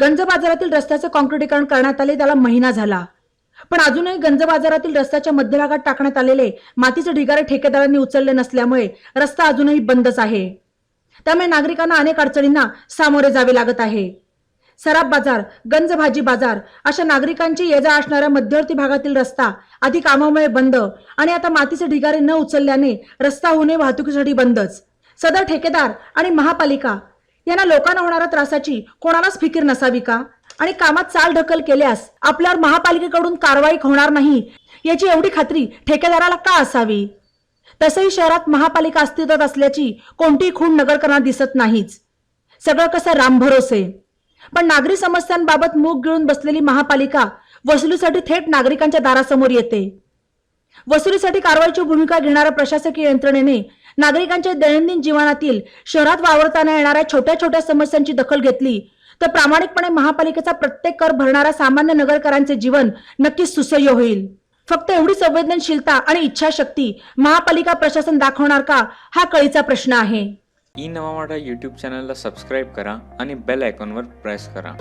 गंज बाजारातील रस्त्याचे कॉन्क्रिटीकरण करण्यात आले त्याला महिना झाला. पण अजूनही गंज बाजारातील रस्त्याच्या मध्यभागात टाकण्यात आलेले मातीचे ढिगारे ठेकेदारांनी उचलले नसल्यामुळे रस्ता अजूनही बंदच आहे. त्यामुळे नागरिकांना अनेक अडचणींना सामोरे जावे लागत आहे. सराफ बाजार गंज भाजी बाजार अशा नागरिकांची ये जा असणाऱ्या मध्यवर्ती भागातील रस्ता आधी कामामुळे बंद आणि आता मातीचे ढिगारे न उचलल्याने रस्ता होणे वाहतुकीसाठी बंदच. सदर ठेकेदार आणि महापालिका यांना लोकांना होणाऱ्या त्रासाची कोणालाच फिकीर नसावी का? आणि कामात चाल ढकल केल्यास आपल्यावर महापालिकेकडून कारवाई होणार नाही याची एवढी खात्री ठेकेदाराला का असावी? तसंही शहरात महापालिका अस्तित्वात असल्याची कोणतीही खूण नगरकरांना दिसत नाहीच. सगळं कसं रामभरोसे पण नागरी समस्यांबाबत मूग गिळून बसलेली महापालिका वसुलीसाठी थेट नागरिकांच्या दारासमोर येते. वसुलीसाठी कारवाईची भूमिका घेणाऱ्या प्रशासकीय यंत्रणेने नागरिकांच्या दैनंदिन जीवनातील शहरात वावरताना येणाऱ्या छोट्या छोट्या समस्यांची दखल घेतली तर प्रामाणिकपणे महापालिकेचा प्रत्येक कर भरणाऱ्या सामान्य नगरकरांचे जीवन नक्कीच सुसह्य होईल. फक्त एवढी संवेदनशीलता आणि इच्छाशक्ती महापालिका प्रशासन दाखवणार का हा कळीचा प्रश्न आहे. ई नवा मराठा यूट्यूब चॅनलला सबस्क्राईब करा आणि बेल आयकॉनवर प्रेस करा.